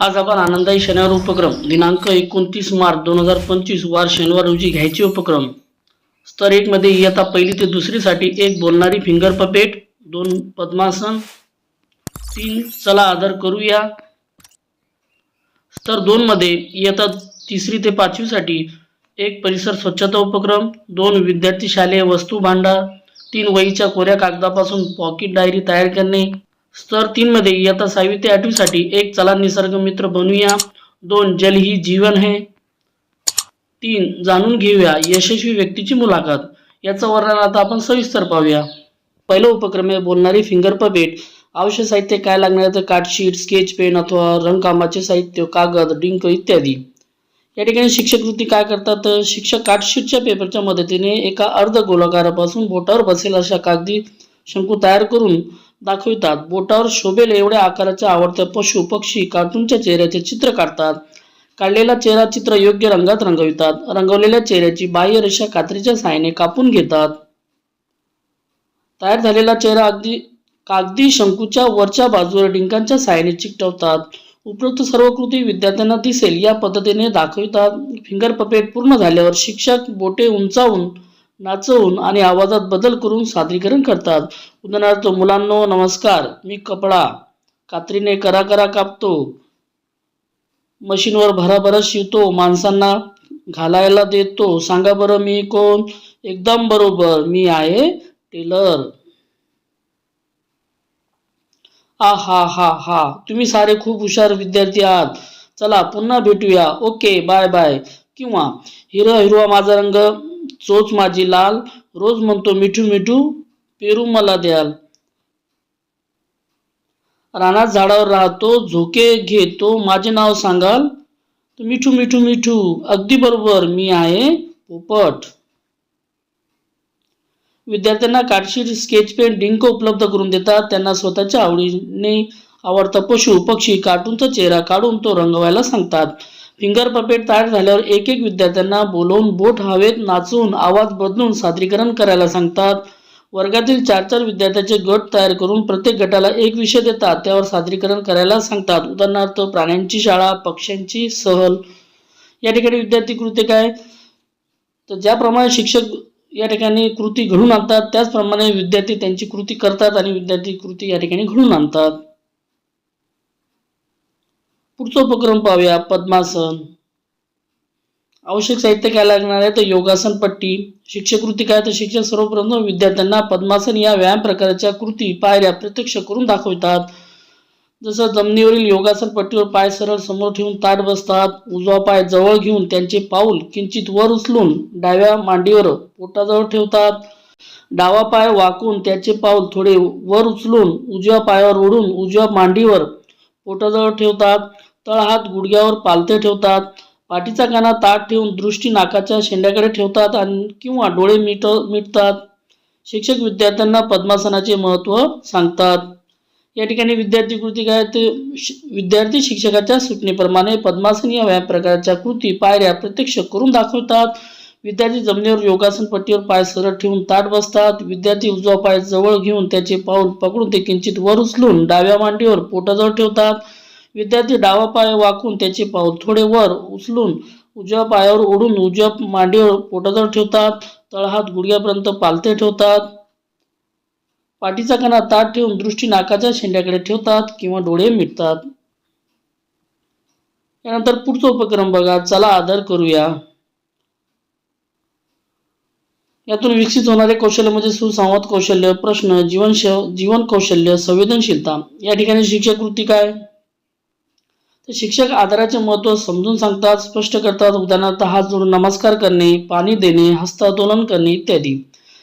आज आपण आनंदाई शनिवार उपक्रम दिनांक एकोणतीस मार्च दोन हजार पंचवीस वार शनिवार रोजी घ्यायचे उपक्रम. स्तर एक मध्ये इयत्ता पहिली ते दुसरीसाठी एक बोलणारी फिंगर पपेट दोन पद्मासन तीन चला आदर करूया. स्तर दोन मध्ये इयत्ता तिसरी ते पाचवीसाठी एक परिसर स्वच्छता उपक्रम दोन विद्यार्थी शालेय वस्तू भांडार तीन वहीच्या कोऱ्या कागदापासून पॉकेट डायरी तयार करणे स्तर तीन मध्ये इयत्ता सहावी ते आठवीसाठी एक चला निसर्ग मित्र बनूया. दोन जल ही जीवन है. तीन जाणून घेऊया यशस्वी व्यक्तीची मुलाखत. याचं वर्णन आता आपण सविस्तर पाहूया. पहिला उपक्रम आहे बोलणारी फिंगर पपेट आवश्यक साहित्य काय लागणार तर कार्डशीट स्केच पेन अथवा रंगकामाचे साहित्य कागद डिंक इत्यादी. या ठिकाणी शिक्षक कृती काय करतात? तर शिक्षक कार्डशीटच्या पेपरच्या मदतीने एका अर्ध गोलाकारापासून बोटावर बसेल अशा कागदी शंकू तयार करून दाखवितात. बोटावर शोभेल एवढ्या आकाराच्या आवडत्या पशु पक्षी कार्टूनच्या चेहऱ्याचे चित्र काढतात. काढलेला चेहरा चित्र योग्य रंगात रंगवितात. रंगवलेल्या चेहऱ्याची बाह्य रेषा कात्रीच्या साहाय्याने कापून घेतात. तयार झालेला चेहरा अगदी कागदी शंकूच्या वरच्या बाजूवर डिंकांच्या साहाय्याने चिकटवतात. उपरोक्त सर्व कृती विद्यार्थ्यांना दिसेल या पद्धतीने दाखवितात. फिंगर पपेट पूर्ण झाल्यावर शिक्षक बोटे उंचावून नाचवून आणि आवाजात बदल करून सादरीकरण करतात. उदाहरणार्थ मुलांनो नमस्कार मी कपडा कात्रीने करा करा कापतो मशीनवर भराभरा शिवतो माणसांना घालायला देतो सांगा बरं मी कोण? एकदम बरोबर मी आहे टेलर. आ हा हा हा तुम्ही सारे खूप हुशार विद्यार्थी आहात. चला पुन्हा भेटूया. Okay bye bye. किंवा हिरो हिरवा माझा रंग चोच माझी लाल रोज म्हणतो मिठू मिठू पेरू मला द्याल. रानात झाडावर राहतो झोके घेतो माझे नाव सांगाल? मिठू मिठू मिठू अगदी बरोबर मी आहे पोपट. विद्यार्थ्यांना कार्डशीट स्केच पेन डिंक उपलब्ध करून देतात. त्यांना स्वतःच्या आवडीने आवडता पशु पक्षी कार्टूनचा चेहरा काढून तो रंगवायला सांगतात. फिंगर पपेट तयार झाल्यावर एक एक विद्यार्थ्यांना बोलवून बोट हवेत नाचून आवाज बदलून सादरीकरण करायला सांगतात. वर्गातील चार चार विद्यार्थ्यांचे गट तयार करून प्रत्येक गटाला एक विषय देतात. त्यावर सादरीकरण करायला सांगतात. उदाहरणार्थ प्राण्यांची शाळा पक्ष्यांची सहल. या ठिकाणी विद्यार्थी कृती काय? तर ज्याप्रमाणे शिक्षक या ठिकाणी कृती घडून आणतात त्याचप्रमाणे विद्यार्थी त्यांची कृती करतात आणि विद्यार्थी कृती या ठिकाणी घडून आणतात. पुढचा उपक्रम पाहूया पद्मासन. आवश्यक साहित्य काय लागणार आहे? तर योगासन पट्टी. शिक्षक कृती काय? तर शिक्षक सर्वप्रथम विद्यार्थ्यांना पद्मासन या व्यायाम प्रकाराच्या कृती पायऱ्या प्रत्यक्ष करून दाखवतात. जसं जमिनीवरील योगासन पट्टीवर पाय सरळ समोर ठेवून ताट बसतात उजवा पाय जवळ घेऊन त्यांचे पाऊल किंचित वर उचलून डाव्या मांडीवर पोटाजवळ ठेवतात. डावा पाय वाकून त्याचे पाऊल थोडे वर उचलून उजव्या पायावर ओढून उजव्या मांडीवर पोटाजवळ ठेवतात. तळ हात गुडघ्यावर पालथे ठेवतात. पाठीचा काना ताट ठेवून दृष्टी नाकाच्या शेंड्याकडे ठेवतात आणि किंवा डोळे मिट मिटतात. शिक्षक विद्यार्थ्यांना पद्मासनाचे महत्त्व सांगतात. या ठिकाणी विद्यार्थी कृती काय? ते शि- विद्यार्थी शिक्षकाच्या सूचनेप्रमाणे पद्मासन या व्यायाम प्रकारच्या कृती पायऱ्या प्रत्यक्ष करून दाखवतात. विद्यार्थी जमिनीवर योगासन पट्टीवर पाय सरळ ठेवून ताट बसतात. विद्यार्थी उजवा पाय जवळ घेऊन त्याचे पाऊल पकडून ते किंचित वर उचलून डाव्या मांडीवर पोटाजवळ ठेवतात. विद्यार्थी डावा पाय वाकून त्याचे पाऊल थोडे वर उचलून उजव्या पायावर ओढून उजव्या मांडीवर पोटाजवळ ठेवतात. तळहात गुडघ्यापर्यंत पालथे ठेवतात. पाठीचा कणा ताट ठेवून दृष्टी नाकाच्या शेंड्याकडे ठेवतात किंवा डोळे मिटतात. यानंतर पुढचा उपक्रम बघा. चला आदर करूया. यातून विकसित होणारे कौशल्य म्हणजे सुसंवाद कौशल्य प्रश्न जीवन जीवन कौशल्य संवेदनशीलता. या ठिकाणी शिक्षक कृती काय? तर शिक्षक आदराचे महत्त्व समजून सांगतात स्पष्ट करतात उदाहरणार्थ हात जोडून नमस्कार करणे पाणी देणे हस्तांदोलन करणे इत्यादी.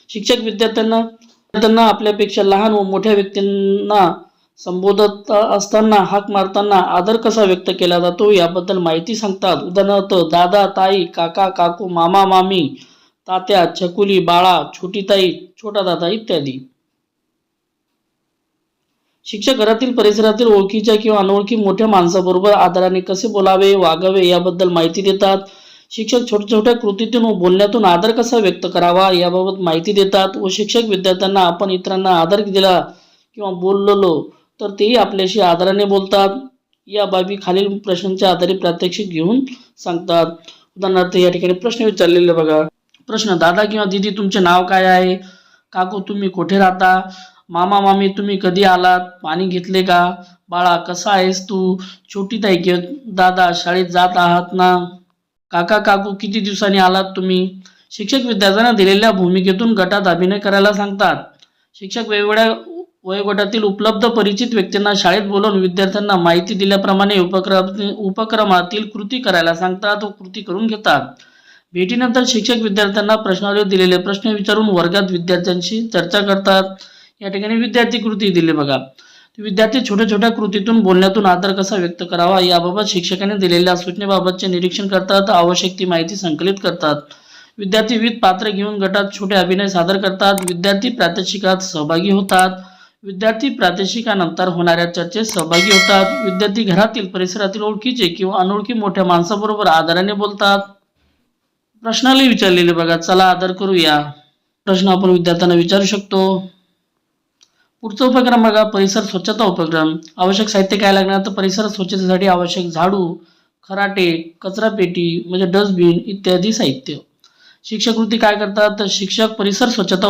शिक्षक विद्यार्थ्यांना विद्यार्थ्यांना आपल्यापेक्षा लहान व मोठ्या व्यक्तींना संबोधत असताना हाक मारताना आदर कसा व्यक्त केला जातो याबद्दल माहिती सांगतात. उदाहरणार्थ दादा ताई काका काकू मामा मामी तात्या छकुली बाळा छोटी ताई छोटा दादा इत्यादी. शिक्षक घरातील परिसरातील ओळखीच्या किंवा अनोळखी मोठ्या माणसाबरोबर आदराने कसे बोलावे वागावे याबद्दल माहिती देतात. शिक्षक छोट्या छोट्या कृतीतून व बोलण्यातून आदर कसा व्यक्त करावा याबाबत माहिती देतात व शिक्षक विद्यार्थ्यांना आपण इतरांना आदर दिला किंवा बोललो तर तेही आपल्याशी आदराने बोलतात. या बाबी खालील प्रश्नांच्या आधारे प्रात्यक्षिक घेऊन सांगतात. उदाहरणार्थ या ठिकाणी प्रश्न विचारलेले बघा. प्रश्न दादा किंवा दीदी तुमचे नाव काय आहे? काकू तुम्ही कुठे राहता? मामा मामी तुम्ही कधी आलात? पाणी घेतले का? बाळा कसा आहेस तू? छोटी ताई किंवा दादा शाळेत जात आहात ना? काका काकू किती दिवसांनी आलात तुम्ही? शिक्षक विद्यार्थ्यांना दिलेल्या भूमिकेतून गटात अभिनय करायला सांगतात. शिक्षक वेगवेगळ्या वयोगटातील उपलब्ध परिचित व्यक्तींना शाळेत बोलवून विद्यार्थ्यांना माहिती दिल्याप्रमाणे उपक्रम उपक्रमातील कृती करायला सांगतात व कृती करून घेतात. भेटीनंतर शिक्षक विद्यार्थ्यांना प्रश्नावली दिलेले प्रश्न विचारून वर्गात विद्यार्थ्यांशी चर्चा करतात. या ठिकाणी विद्यार्थी कृती दिली बघा. विद्यार्थी छोट्या छोट्या कृतीतून बोलण्यातून आदर कसा व्यक्त करावा याबाबत शिक्षकाने दिलेल्या सूचनेबाबतचे निरीक्षण करतात आवश्यक ती माहिती संकलित करतात. विद्यार्थी विविध पात्र घेऊन गटात छोटे अभिनय सादर करतात. विद्यार्थी प्रात्यक्षिकात सहभागी होतात. विद्यार्थी प्रादेशिकानंतर होणाऱ्या चर्चेत सहभागी होतात. विद्यार्थी घरातील परिसरातील ओळखीचे किंवा अनोळखी मोठ्या माणसाबरोबर आदराने बोलतात. प्रश्नाला विचारलेले बघा. चला आदर करूया. प्रश्न आपण विद्यार्थ्यांना विचारू शकतो. पुढचा उपक्रम बघा परिसर स्वच्छता उपक्रम. आवश्यक साहित्य काय लागणार? तर परिसर स्वच्छतेसाठी आवश्यक झाडू खराटे कचरा पेटी म्हणजे डस्टबिन इत्यादी साहित्य. शिक्षक कृती काय करतात? तर शिक्षक परिसर स्वच्छता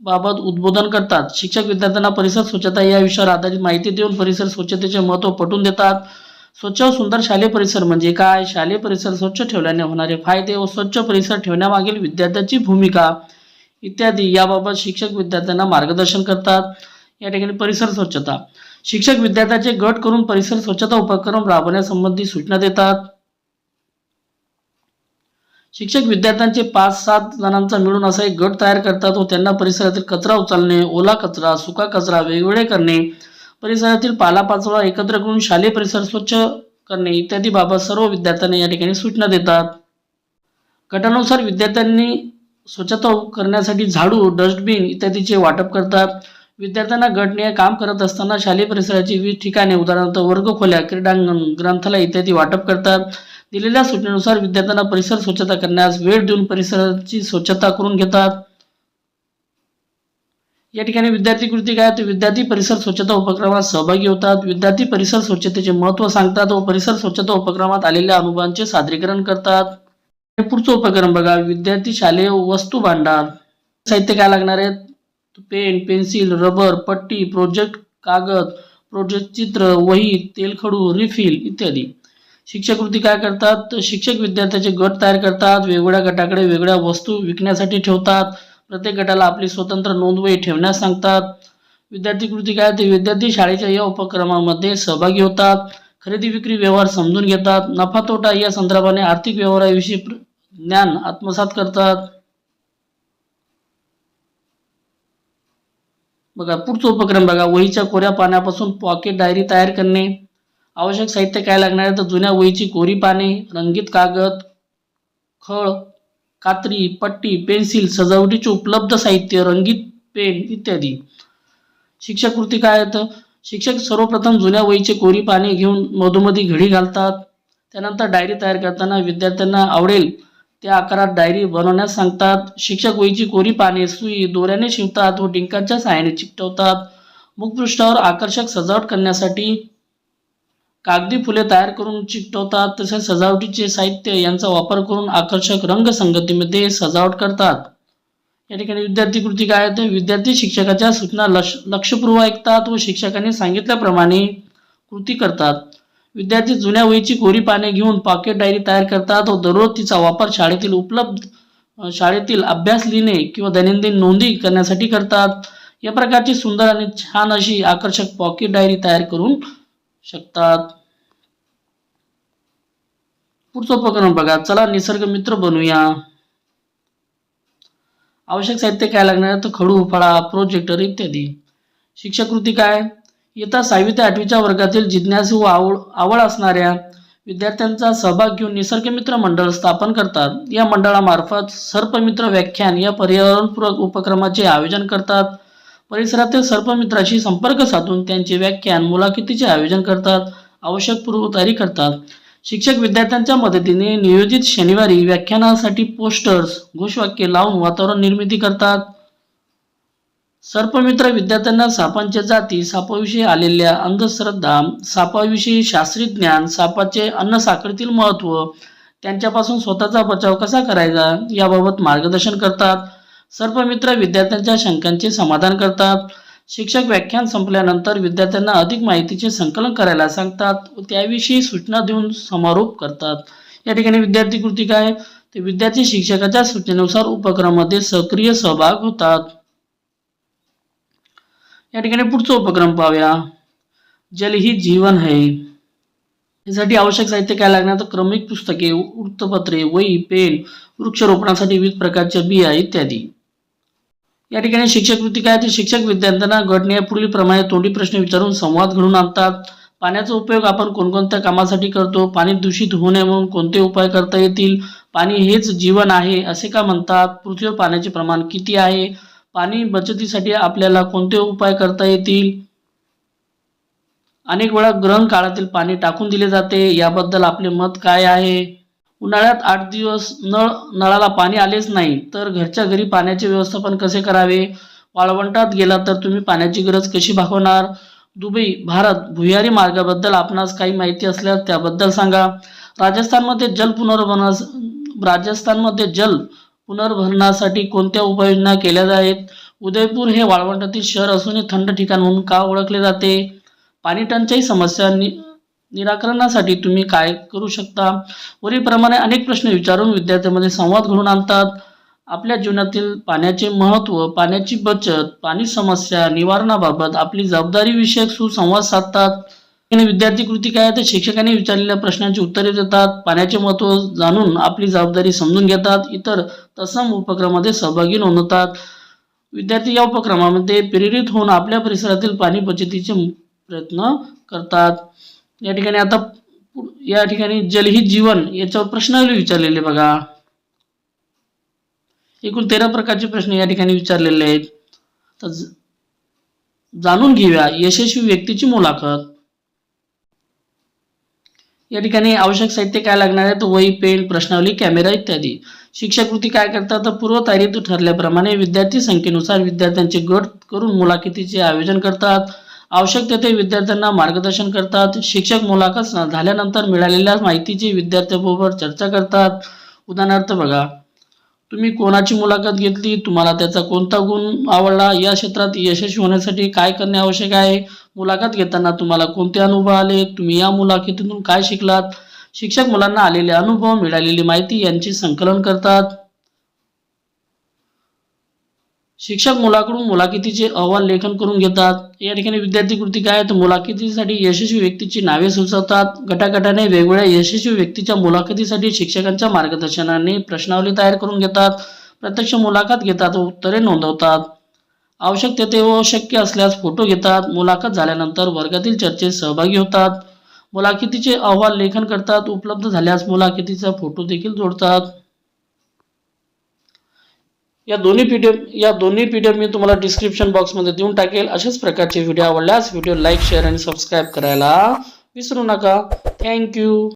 बाबत उद्बोधन करतात. शिक्षक विद्यार्थ्यांना परिसर स्वच्छता या विषयावर आधारित माहिती देऊन परिसर स्वच्छतेचे महत्त्व पटवून देतात. स्वच्छ व सुंदर शालेय परिसर म्हणजे काय? शालेय परिसर स्वच्छ ठेवल्याने होणारे फायदे व स्वच्छ परिसर ठेवण्यामागील विद्यार्थ्याची भूमिका इत्यादी याबाबत शिक्षक विद्यार्थ्यांना मार्गदर्शन करतात. या ठिकाणी परिसर स्वच्छता. शिक्षक विद्यार्थ्याचे गट करून परिसर स्वच्छता उपक्रम राबवण्यासंबंधी सूचना देतात. शिक्षक विद्यार्थ्यांचे पाच सात जणांचा मिळून असा एक गट तयार करतात. व त्यांना परिसरातील कचरा उचलणे ओला कचरा सुका कचरा वेगवेगळे करणे परिसरातील पालापाचोळा एकत्र करून शालेय परिसर स्वच्छ करणे इत्यादी बाबत सर्व विद्यार्थ्यांना या ठिकाणी सूचना देतात. गटानुसार विद्यार्थ्यांनी स्वच्छता करण्यासाठी झाडू डस्टबिन इत्यादीचे वाटप करतात. विद्यार्थ्यांना गटने काम करत असताना शालेय परिसराची विविध ठिकाणे उदाहरणार्थ वर्गखोल्या क्रीडांगण ग्रंथालय इत्यादी वाटप करतात. दिलेल्या सूचनेनुसार विद्यार्थ्यांना परिसर स्वच्छता करण्यास वेळ देऊन परिसराची स्वच्छता करून घेतात. या ठिकाणी विद्यार्थी कृती काय तर विद्यार्थी परिसर स्वच्छता उपक्रमात सहभागी होतात. विद्यार्थी परिसर स्वच्छतेचे महत्त्व सांगतात व परिसर स्वच्छता उपक्रमात आलेल्या अनुभवांचे सादरीकरण करतात. हे पुढचं उपक्रम बघा. विद्यार्थी शालेय वस्तू भांडार. साहित्य काय लागणार आहेत? पेन पेन्सिल रबर पट्टी प्रोजेक्ट कागद प्रोजेक्ट चित्र वही तेलखडू रिफिल इत्यादी. शिक्षक वृत्ती काय करतात? तर शिक्षक विद्यार्थ्याचे गट तयार करतात वेगवेगळ्या गटाकडे वेगळ्या वस्तू विकण्यासाठी ठेवतात प्रत्येक गटाला आपली स्वतंत्र नोंदवही ठेवण्यास सांगतात. विद्यार्थी कृती काय? ते विद्यार्थी शाळेच्या या उपक्रमामध्ये सहभागी होतात खरेदी विक्री व्यवहार समजून घेतात नफा तोटा या संदर्भाने आर्थिक व्यवहाराविषयी प्र- ज्ञान आत्मसात करतात. बघा पुढचा उपक्रम बघा. वहीच्या कोऱ्या पाण्यापासून पॉकेट डायरी तयार करणे. आवश्यक साहित्य काय लागणार आहे? तर जुन्या वहीची कोरी पाने रंगीत कागद खळ कात्री पट्टी पेन्सिल सजावटीचे उपलब्ध साहित्य रंगीत पेन इत्यादी. शिक्षक कृती काय आहे तर शिक्षक सर्वप्रथम जुन्या वहीचे कोरी पाने घेऊन मधोमधी घडी घालतात. त्यानंतर डायरी तयार करताना विद्यार्थ्यांना आवडेल त्या आकारात डायरी बनवण्यास सांगतात शिक्षक वहीची कोरी पाने सुई दोऱ्याने शिवतात व डिंकांच्या सहाय्याने चिकटवतात मुखपृष्ठावर आकर्षक सजावट करण्यासाठी कागदी फुले तयार करून चिकटवतात तसेच सजावटीचे साहित्य यांचा वापर करून आकर्षक रंगसंगतीमध्ये सजावट करतात. या ठिकाणी विद्यार्थी कृती काय आहे तर विद्यार्थी शिक्षकाच्या सूचना लक्ष लक्षपूर्व ऐकतात व शिक्षकांनी सांगितल्याप्रमाणे कृती करतात. विद्यार्थी जुन्या वहीची कोरी पाने घेऊन पॉकेट डायरी तयार करतात व दररोज तिचा वापर शाळेतील उपलब्ध शाळेतील अभ्यास लिहिणे किंवा दैनंदिन नोंदी करण्यासाठी करतात. या प्रकारची सुंदर आणि छान अशी आकर्षक पॉकेट डायरी तयार करून शकतात. पुढचं उपक्रम बघा. चला निसर्ग मित्र बनूया. आवश्यक साहित्य काय लागणार? तर खडू फळा प्रोजेक्टर इत्यादी. शिक्षक कृती काय? इयत्ता सहावी ते आठवीच्या वर्गातील जिज्ञासू व आवड आवड असणाऱ्या विद्यार्थ्यांचा सहभाग घेऊन निसर्गमित्र मंडळ स्थापन करतात. या मंडळामार्फत सर्पमित्र व्याख्यान या पर्यावरणपूरक उपक्रमाचे आयोजन करतात. परिसरातील सर्पमित्राशी संपर्क साधून त्यांचे व्याख्यान मुलाखतीचे आयोजन करतात. आवश्यक पूर्वतयारी करतात. शिक्षक विद्यार्थ्यांच्या मदतीने नियोजित शनिवारी व्याख्यानासाठी पोस्टर्स घोषवाक्य लावून वातावरण निर्मिती करतात. सर्पमित्र विद्यार्थ्यांना सापांच्या जाती सापाविषयी आलेल्या अंधश्रद्धा सापाविषयी शास्त्रीय ज्ञान सापाचे अन्न साखळीतील महत्त्व त्यांच्यापासून स्वतःचा बचाव कसा करायचा याबाबत मार्गदर्शन करतात. सर्पमित्र विद्यार्थ्यांच्या शंकांचे समाधान करतात. शिक्षक व्याख्यान संपल्यानंतर विद्यार्थ्यांना अधिक माहितीचे संकलन करायला सांगतात. व त्याविषयी सूचना देऊन समारोप करतात. या ठिकाणी विद्यार्थी कृती काय? ते विद्यार्थी शिक्षकाच्या सूचनेनुसार उपक्रमामध्ये सक्रिय सहभाग होतात. या ठिकाणी पुढचा उपक्रम पाहूया. जल ही जीवन है. यासाठी आवश्यक साहित्य काय लागणार? तर क्रमिक पुस्तके वृत्तपत्रे वही पेन वृक्षारोपणासाठी विविध प्रकारच्या बिया इत्यादी. या ठिकाणी शिक्षक वृत्ती काय? तर शिक्षक विद्यार्थ्यांना घडणे पुढील प्रमाणे तोंडी प्रश्न विचारून संवाद घडून आणतात. पाण्याचा उपयोग आपण कोणकोणत्या कामासाठी करतो? पाणी दूषित होऊ नये म्हणून कोणते उपाय करता येतील? पाणी हेच जीवन आहे असे का म्हणतात? पृथ्वीवर पाण्याचे प्रमाण किती आहे? पाणी बचतीसाठी आपल्याला कोणते उपाय करता येतील? अनेक वेळा ग्रहण काळातील पाणी टाकून दिले जाते. याबद्दल आपले मत काय आहे? उन्हाळ्यात आठ दिवस नळ नळाला पाणी आलेच नाही तर घरच्या घरी पाण्याचे व्यवस्थापन कसे करावे? वाळवंटात गेला तर तुम्ही पाण्याची गरज कशी भागवणार? दुबई भारत भुयारी मार्गाबद्दल आपणास काही माहिती असल्यास त्याबद्दल सांगा. राजस्थानमध्ये जल पुनर्भरणास राजस्थानमध्ये जल पुनर्भरणासाठी कोणत्या उपाययोजना केल्या आहेत उदयपूर हे वाळवंटातील शहर असून हे थंड ठिकाण म्हणून का ओळखले जाते? पाणी टंचाई समस्या नि निराकरणासाठी तुम्ही काय करू शकता? वरीलप्रमाणे अनेक प्रश्न विचारून विद्यार्थ्यांमध्ये संवाद घडून आणतात. आपल्या जीवनातील पाण्याचे महत्त्व पाण्याची बचत पाणी समस्या निवारणाबाबत आपली जबाबदारी विषयक सुसंवाद साधतात. विद्यार्थी कृती काय तर शिक्षकांनी विचारलेल्या प्रश्नांची उत्तरे देतात. पाण्याचे महत्त्व जाणून आपली जबाबदारी समजून घेतात. इतर तत्सम उपक्रमामध्ये सहभागी नोंदवतात. विद्यार्थी या उपक्रमामध्ये प्रेरित होऊन आपल्या परिसरातील पाणी बचतीचे प्रयत्न करतात. या ठिकाणी आता या ठिकाणी जल ही जीवन याच्यावर प्रश्न विचारलेले बघा. एकूण तेरा प्रकारचे प्रश्न या ठिकाणी विचारलेले आहेत. तर जाणून घेऊया. यशस्वी व्यक्तीची मुलाखत. या ठिकाणी आवश्यक साहित्य काय लागणार आहे? तर वही पेन प्रश्नावली कॅमेरा इत्यादी. शिक्षाकृती काय करतात? तर पूर्वतयारीत ठरल्याप्रमाणे विद्यार्थी संख्येनुसार विद्यार्थ्यांचे गट करून मुलाखतीचे आयोजन करतात. आवश्यक तेथे विद्यार्थ्यांना मार्गदर्शन करतात. शिक्षक मुलाखत झाल्यानंतर मिळालेल्या माहितीची विद्यार्थ्यांबरोबर चर्चा करतात. उदाहरणार्थ बघा तुम्ही कोणाची मुलाखत घेतली? तुम्हाला त्याचा कोणता गुण आवडला? या क्षेत्रात यशस्वी होण्यासाठी काय करणे आवश्यक आहे? मुलाखत घेताना तुम्हाला कोणते अनुभव आले? तुम्ही या मुलाखतीतून काय शिकलात? शिक्षक मुलांना आलेले अनुभव मिळालेली माहिती यांचे संकलन करतात. शिक्षक मुलाकडून मुलाखतीचे अहवाल लेखन करून घेतात. या ठिकाणी विद्यार्थी कृती काय तर मुलाखतीसाठी यशस्वी व्यक्तीची नावे सुचवतात. गटागटाने वेगवेगळ्या यशस्वी व्यक्तीच्या मुलाखतीसाठी शिक्षकांच्या मार्गदर्शनाने प्रश्नावली तयार करून घेतात. प्रत्यक्ष मुलाखत घेतात व उत्तरे नोंदवतात. आवश्यक व शक्य असल्यास फोटो घेतात. मुलाखत झाल्यानंतर वर्गातील चर्चेत सहभागी होतात. मुलाखतीचे अहवाल लेखन करतात. उपलब्ध झाल्यास मुलाखतीचा फोटो देखील जोडतात. या दोन्ही पीडीएफ या दोन्ही पीडीएफ मी तुम्हाला डिस्क्रिप्शन बॉक्समध्ये देऊन टाकेल. अशाच प्रकारचे व्हिडिओ आवडल्यास व्हिडिओ लाईक शेअर आणि सबस्क्राईब करायला विसरू नका. थँक्यू